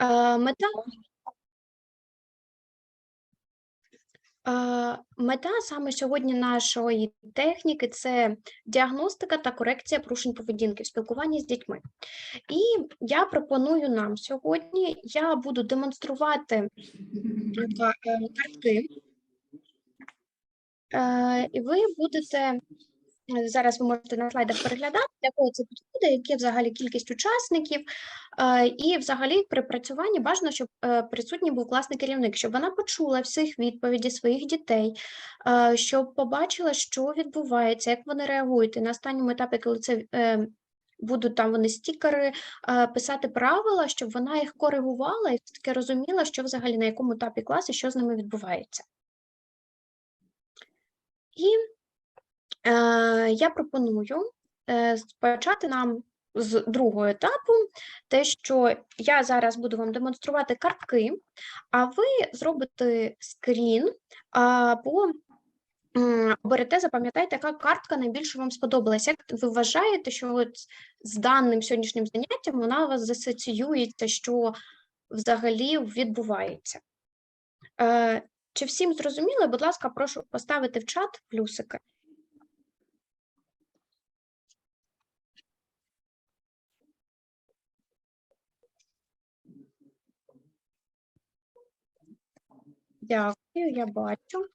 Е, Мета Е, Мета саме сьогодні нашої техніки це діагностика та корекція порушень поведінки в спілкуванні з дітьми. І я пропоную нам сьогодні, я буду демонструвати е, картки, і ви будете зараз ви можете на слайдах переглядати, для кого це підходить, яка взагалі кількість учасників, Е, і взагалі при працюванні бажано, щоб е, присутній був класний керівник, щоб вона почула всіх відповіді своїх дітей, е, щоб побачила, що відбувається, як вони реагують. І на останньому етапі, коли це будуть там вони стікери писати правила, щоб вона їх коригувала і все-таки розуміла, що взагалі на якому етапі класу, що з ними відбувається. І я пропоную е, почати нам з другого етапу, те, що я зараз буду вам демонструвати картки, а ви зробите скрін або м, оберете, запам'ятайте, яка картка найбільше вам сподобалася. Як ви вважаєте, що от з даним сьогоднішнім заняттям вона у вас засоціюється, що взагалі відбувається? Е, чи всім зрозуміло? Будь ласка, прошу поставити в чат плюсики. Дякую, я бачу.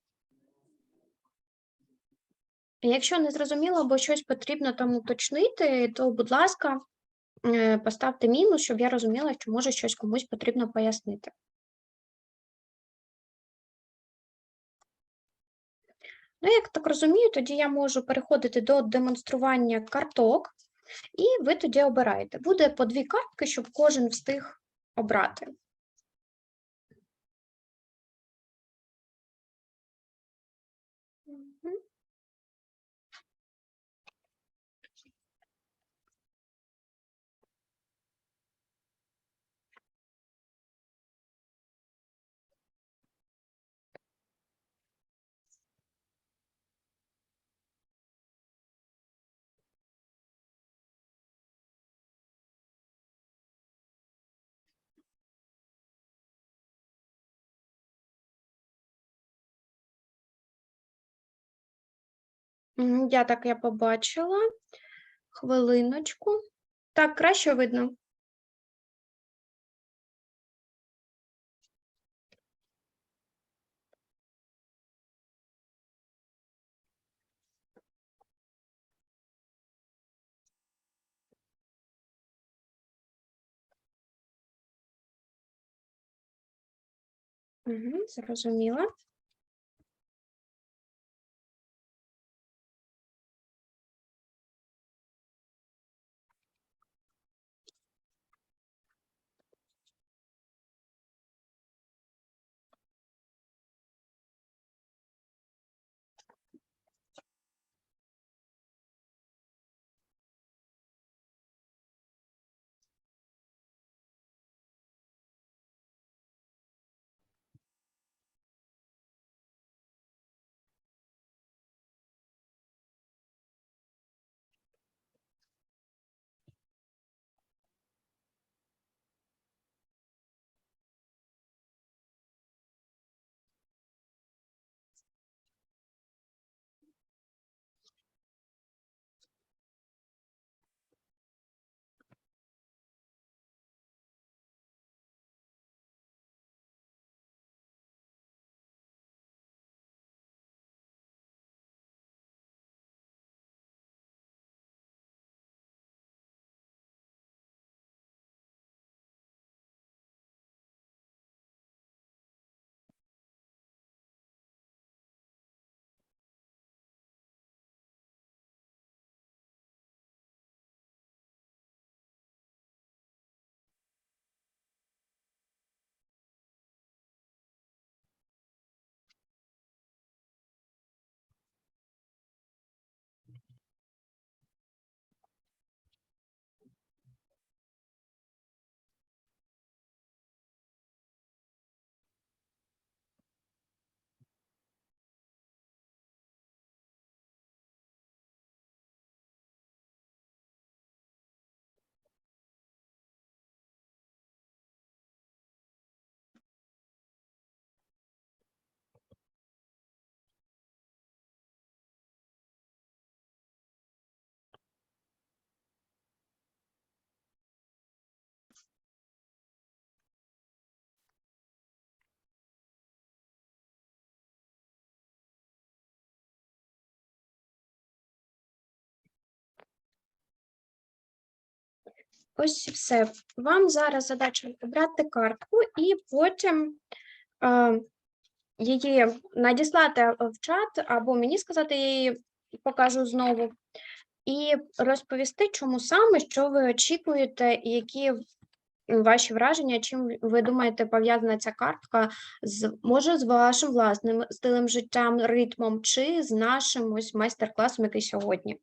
Якщо не зрозуміло або щось потрібно там уточнити, то, будь ласка, е, поставте мінус, щоб я розуміла, що може щось комусь потрібно пояснити. Ну, як так розумію, тоді я можу переходити до демонстрування карток, і ви тоді обираєте. Буде по дві картки, щоб кожен встиг обрати. Я так я побачила. Хвилиночку. Так, краще видно. Угу, зрозуміла. Ось все. Вам зараз задача обрати картку і потім е, її надіслати в чат, або мені сказати, я її покажу знову, і розповісти, чому саме, що ви очікуєте, які ваші враження, чим ви думаєте, пов'язана ця картка з може з вашим власним стилем життя, ритмом, чи з нашим майстер-класом, який сьогодні?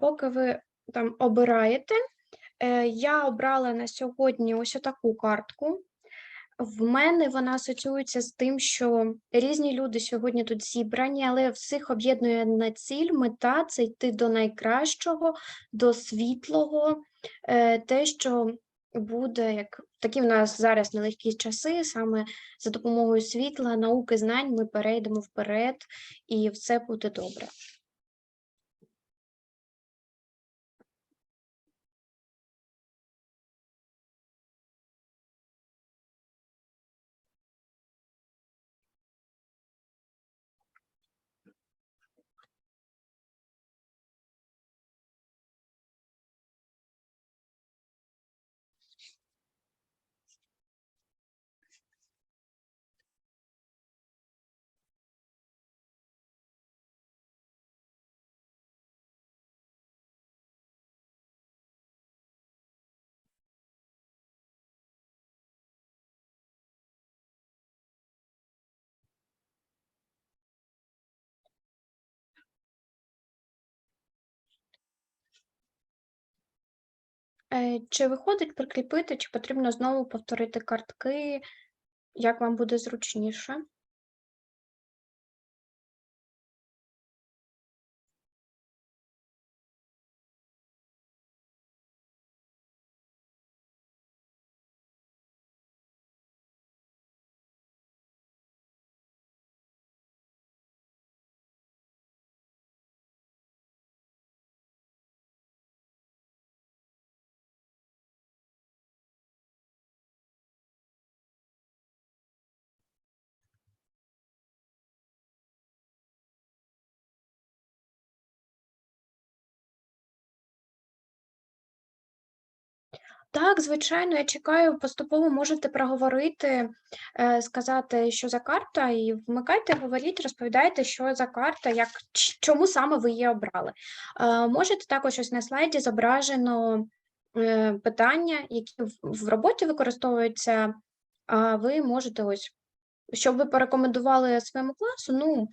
Поки ви там обираєте, е, я обрала на сьогодні ось таку картку. В мене вона асоціюється з тим, що різні люди сьогодні тут зібрані, але всіх об'єднує на ціль, мета це йти до найкращого, до світлого, е, те, що буде, як такі в нас зараз нелегкі часи, саме за допомогою світла, науки, знань ми перейдемо вперед, і все буде добре. Е, Чи виходить прикріпити, чи потрібно знову повторити картки, як вам буде зручніше? Так, звичайно, я чекаю, поступово можете проговорити, е, сказати, що за карта, і вмикайте, говоріть, розповідайте, що за карта, як чому саме ви її обрали. Е, Можете також ось на слайді зображено е, питання, які в- роботі використовуються, а ви можете ось. Щоб ви порекомендували своєму класу, ну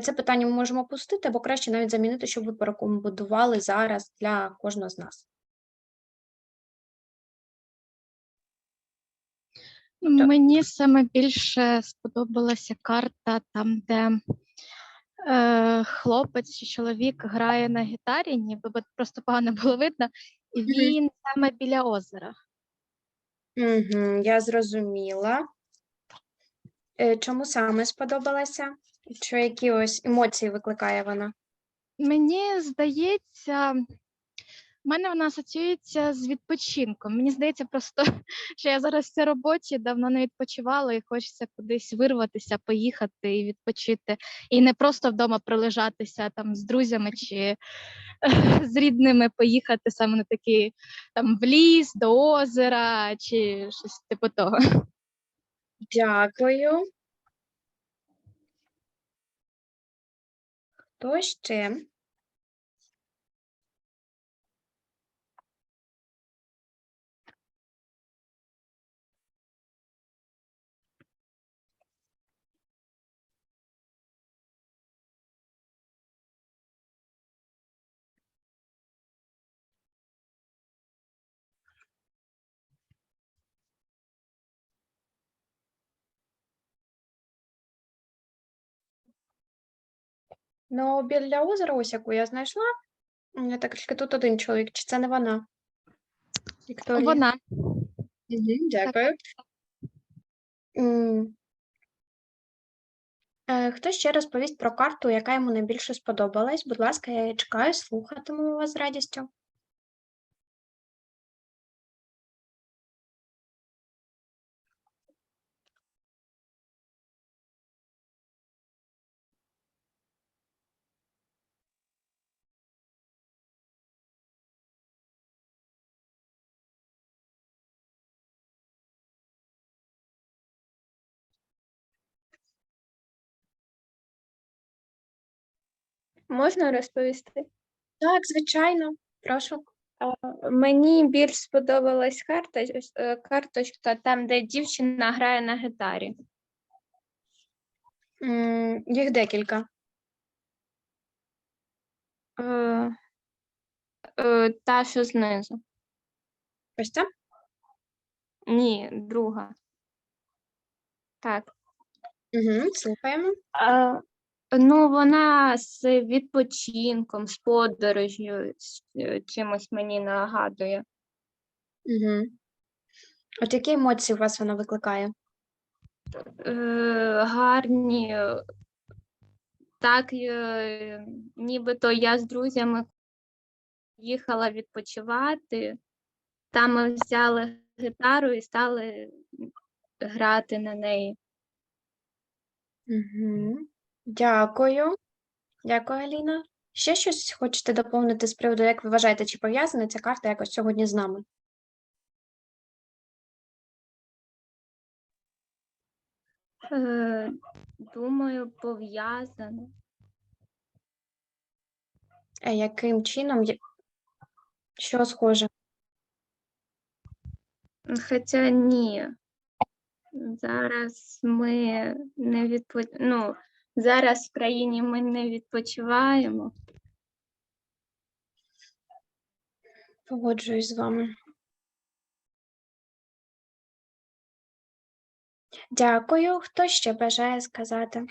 це питання ми можемо опустити, або краще навіть замінити, щоб ви порекомендували зараз для кожного з нас. Мені саме більше сподобалася карта там, де е, хлопець чи чоловік грає на гітарі, ніби просто погано було видно, і він саме біля озера. Угу, я зрозуміла. Е, Чому саме сподобалася? Що які ось емоції викликає вона? Мені здається, в мене вона асоціюється з відпочинком. Мені здається, просто що я зараз в роботі давно не відпочивала і хочеться кудись вирватися, поїхати і відпочити. І не просто вдома прилежатися там з друзями чи з рідними поїхати саме на такий там в ліс, до озера чи щось типу того. Дякую. Хто ще? Ну, біля озера, ось яку я знайшла. Я так тільки тут один чоловік, чи це не вона? Вікторія. Вона Мгм, дякую. М. Е, Хто ще розповість про карту, яка йому найбільше сподобалась? Будь ласка, я чекаю, слухатиму вас з радістю. Можна розповісти? Так, звичайно, прошу. Мені більш сподобалась карта, е, карточка там, де дівчина грає на гітарі. Їх декілька. Е, е, Та, що знизу. Ось це? Ні, друга. Так. Угу, слухаємо. Ну, вона з відпочинком, з подорожю, з е, чимось мені нагадує. Угу. От які емоції у вас вона викликає? Е, гарні. е, Так, е, нібито я з друзями їхала відпочивати. Там ми взяли гітару і стали грати на неї. Угу. Дякую. Дякую, Аліна. Ще щось хочете доповнити з приводу, як ви вважаєте, чи пов'язана ця карта якось сьогодні з нами? Е, Думаю, пов'язано. Е, Яким чином? Що схоже? Хоча ні. Зараз ми не відпо... ну, зараз в країні ми не відпочиваємо. Погоджуюсь з вами. Дякую. Хто ще бажає сказати?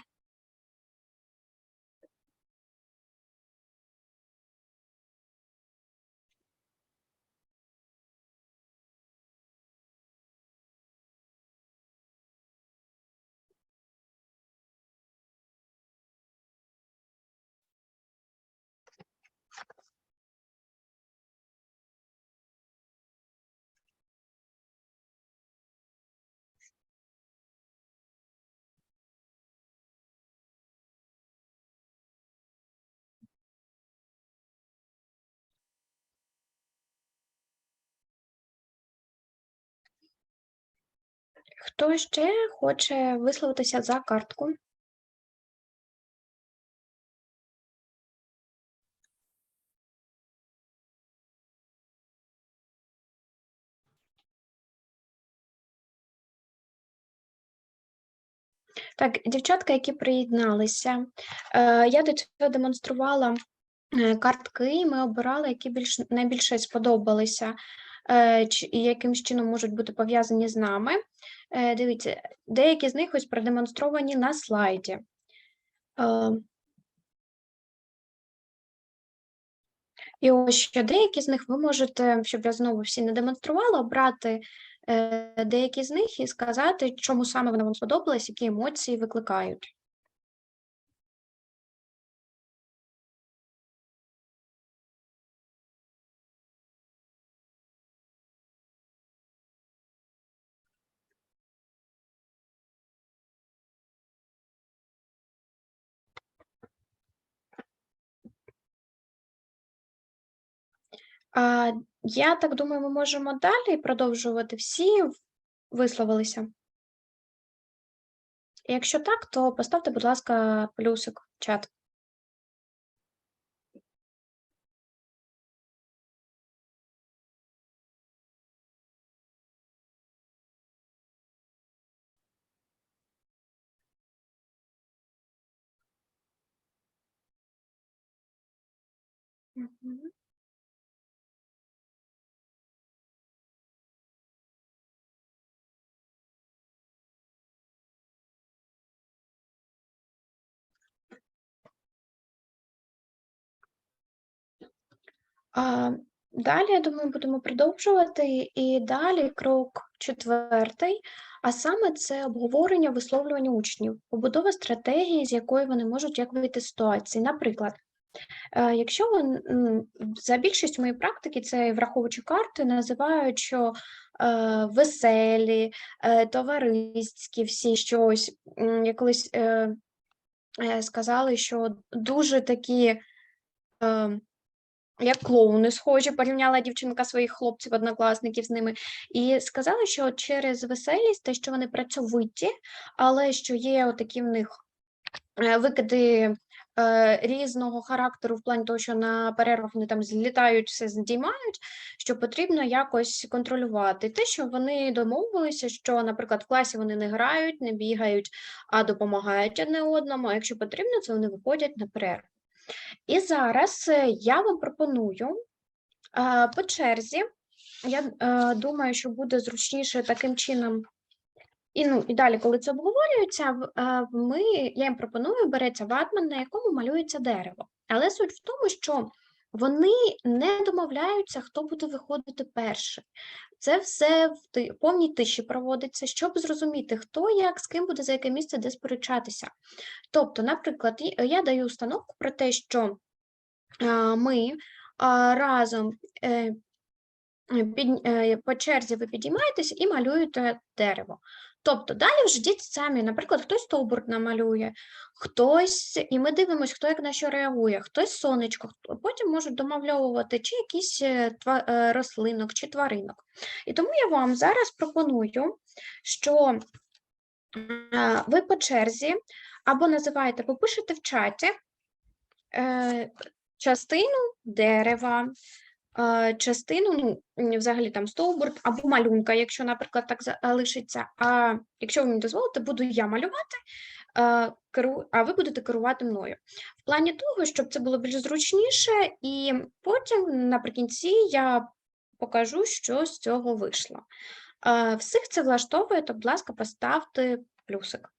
Хто ще хоче висловитися за картку? Так, дівчатка, які приєдналися, е, я до цього демонструвала е, картки, ми обирали, які більш найбільше сподобалися, і якимсь чином можуть бути пов'язані з нами. Е, Дивіться, деякі з них ось продемонстровані на слайді. Е, І ось ще деякі з них ви можете, щоб я знову всі не демонструвала, обрати е, деякі з них і сказати, чому саме вони вам сподобались, які емоції викликають. А, я так думаю, ми можемо далі продовжувати. Всі висловилися? Якщо так, то поставте, будь ласка, плюсик в чат. Мгм. А, далі, я думаю, будемо продовжувати. І далі крок четвертий, а саме це обговорення висловлювання учнів, побудова стратегії, з якої вони можуть як вийти з ситуації. Наприклад, е, якщо ви за більшість моєї практики, це враховуючи карти, називають, що е, веселі, е, товариські, всі щось. Я сказали, що дуже такі. Як клоуни схожі, порівняла дівчинка своїх хлопців, однокласників з ними, і сказали, що через веселість, те, що вони працьовиті, але що є отакі в них е, викиди е, різного характеру, в плані того, що на перервах вони там злітають, все здіймають, що потрібно якось контролювати те, що вони домовилися, що, наприклад, в класі вони не грають, не бігають, а допомагають одне одному. А якщо потрібно, це вони виходять на перерву. І зараз е, я вам пропоную е, по черзі. Я е, думаю, що буде зручніше таким чином. І, ну, і далі, коли це обговорюється, ми, я їм пропоную, береться ватман, на якому малюється дерево. Але суть в тому, що вони не домовляються, хто буде виходити перший. Це все в повній тиші проводиться, щоб зрозуміти, хто як, з ким буде за яке місце, де сперечатися. Тобто, наприклад, я даю установку про те, що ми разом е, е, під, е, по черзі ви підіймаєтесь і малюєте дерево. Тобто далі вже діти самі, наприклад, хтось стовбур намалює, хтось, і ми дивимося, хто як на що реагує, хтось сонечко, потім можуть домальовувати чи якісь е, е, рослинок, чи тваринок. І тому я вам зараз пропоную, що е, ви по черзі або називаєте, або пишете в чаті частину дерева, частину, ну, взагалі там стовбур або малюнка, якщо, наприклад, так залишиться. А якщо ви мені дозволите, буду я малювати, а ви будете керувати мною. В плані того, щоб це було більш зручніше, і потім наприкінці я покажу, що з цього вийшло. Всіх це влаштовує, то, будь ласка, поставте плюсик.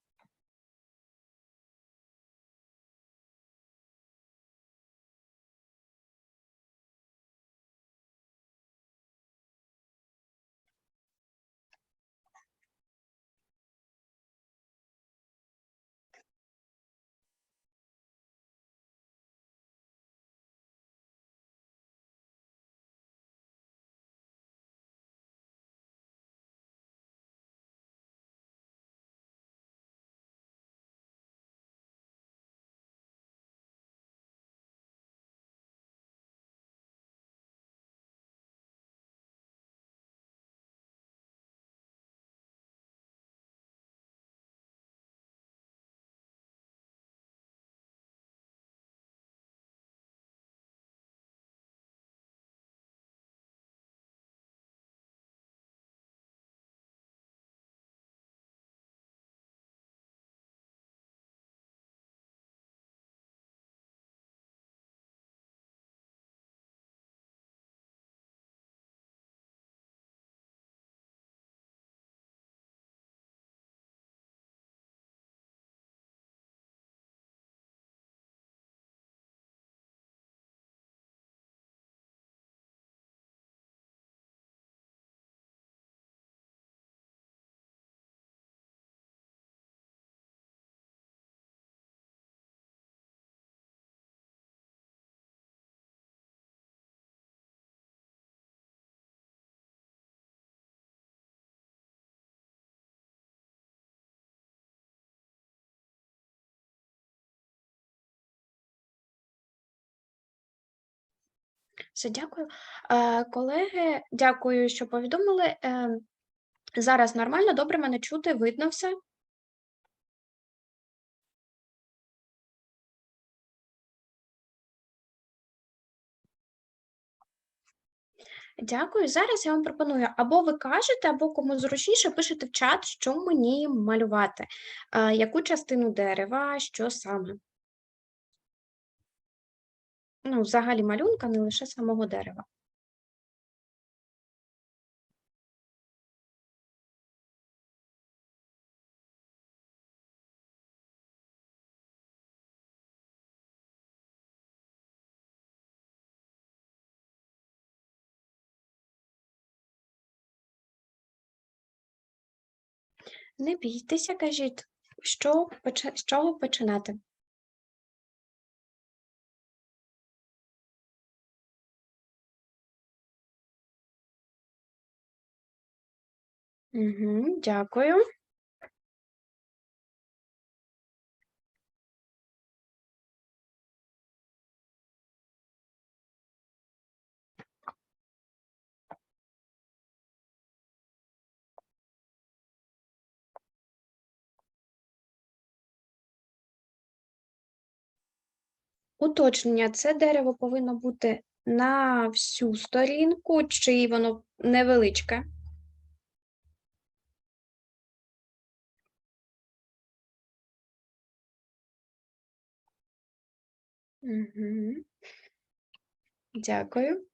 Все, дякую. Е, Колеги, дякую, що повідомили. Е, Зараз нормально, добре мене чути, видно все. Дякую. Зараз я вам пропоную або ви кажете, або кому зручніше, пишете в чат, що мені малювати, Е, яку частину дерева, що саме. Ну, взагалі малюнка, не лише самого дерева. Не бійтеся, кажіть, що, з чого починати? Угу, Дякую. Уточнення, це дерево повинно бути на всю сторінку, чи воно невеличке? Дякую.